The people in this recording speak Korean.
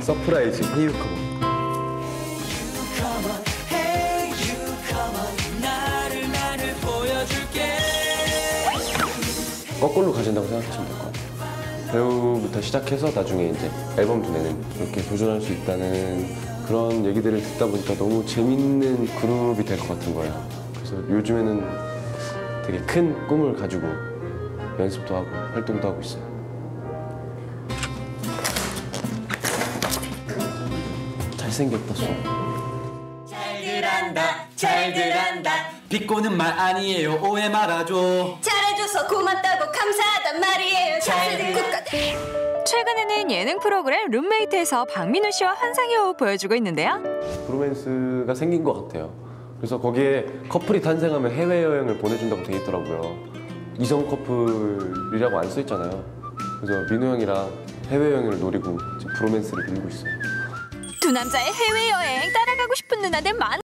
서프라이즈 나를 보여줄게 거꾸로 가신다고 생각하시면 될 것 같아요. 배우부터 시작해서 나중에 이제 앨범도 내는 이렇게 도전할 수 있다는 그런 얘기들을 듣다 보니까 너무 재밌는 그룹이 될 것 같은 거예요. 그래서 요즘에는 되게 큰 꿈을 가지고 연습도 하고 활동도 하고 있어요. 잘생겼다 소. 잘들 한다 잘들 한다 비꼬는 말 아니에요 오해 말아줘 잘해줘서 고맙다고 감사하단 말이에요. 잘 국가 최근에는 예능 프로그램 룸메이트에서 박민우 씨와 환상의 호흡 보여주고 있는데요. 브로맨스가 생긴 것 같아요. 그래서 거기에 커플이 탄생하면 해외여행을 보내준다고 돼 있더라고요. 이성 커플이라고 안 써 있잖아요. 그래서 민호 형이랑 해외여행을 노리고 브로맨스를 밀고 있어요. 두 남자의 해외여행 따라가고 싶은 누나들 많